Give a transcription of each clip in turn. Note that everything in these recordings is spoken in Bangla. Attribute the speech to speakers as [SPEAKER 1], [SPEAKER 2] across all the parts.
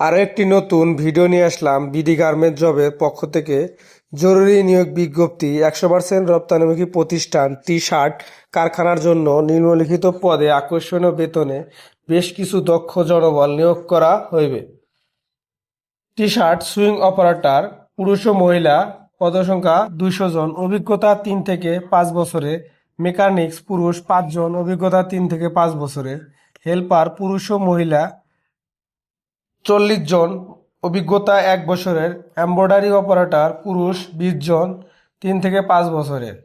[SPEAKER 1] আরও একটি নতুন ভিডিও নিয়ে আসলাম বিডি গার্মেন্ট জবের পক্ষ থেকে। জরুরি নিয়োগ বিজ্ঞপ্তি, একশো পার্সেন্ট রপ্তানিমুখী প্রতিষ্ঠান টি শার্ট কারখানার জন্য নিম্নলিখিত পদে আকর্ষণীয় বেতনে বেশ কিছু দক্ষ জনবল নিয়োগ করা হইবে। টি শার্ট সুইং অপারেটর, পুরুষ ও মহিলা, পদসংখ্যা দুইশো জন, অভিজ্ঞতা তিন থেকে পাঁচ বছরে, মেকানিক্স পুরুষ পাঁচজন অভিজ্ঞতা তিন থেকে পাঁচ বছরের হেল্পার পুরুষ ও মহিলা চল্লিশ জন, অভিজ্ঞতা এক বছরের, এমব্রয়ডারি অপারেটর পুরুষ বিশ জন, তিন থেকে পাঁচ বছরের।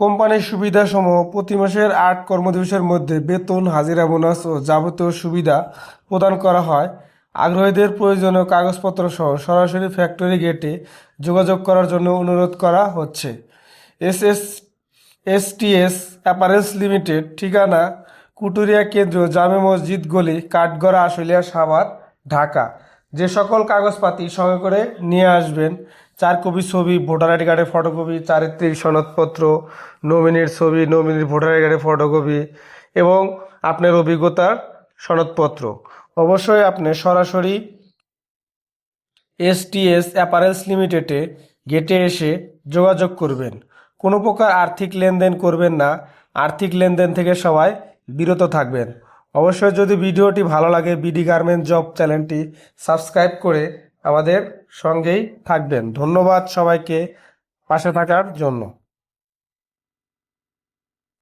[SPEAKER 1] কোম্পানির সুবিধাসমূহ প্রতি মাসের আট কর্মদিবসের মধ্যে বেতন, হাজিরা বোনাস ও যাবতীয় সুবিধা প্রদান করা হয়। আগ্রহীদের প্রয়োজনীয় কাগজপত্র সহ সরাসরি ফ্যাক্টরি গেটে যোগাযোগ করার জন্য অনুরোধ করা হচ্ছে। S S S T S apparels limited, ঠিকানা কুটুরিয়া কেন্দ্র জামে মসজিদ গলি, কাঠগড়া, আশুলিয়া, সাভার। ঢাকা। যে সকল কাগজপাতি সঙ্গে করে নিয়ে আসবেন, চার কপি ছবি, ভোটার আইডি কার্ডের ফটোকপি, চারিত্রিক সনদপত্র নমিনির ছবি নমিনির ভোটার আইডি কার্ডের ফটোকপি এবং আপনার অভিজ্ঞতার সনদপত্র। অবশ্যই আপনি সরাসরি এসটিএস অ্যাপারেলস লিমিটেডে গেটে এসে যোগাযোগ করবেন। কোনো প্রকার আর্থিক লেনদেন করবেন না। আর্থিক লেনদেন থেকে সবাই বিরত থাকবেন। অবশ্যই যদি ভিডিওটি ভালো লাগে বিডি গার্মেন্ট জব চ্যানেলটি সাবস্ক্রাইব করে আমাদের সঙ্গেই থাকবেন। ধন্যবাদ সবাইকে পাশে থাকার জন্য।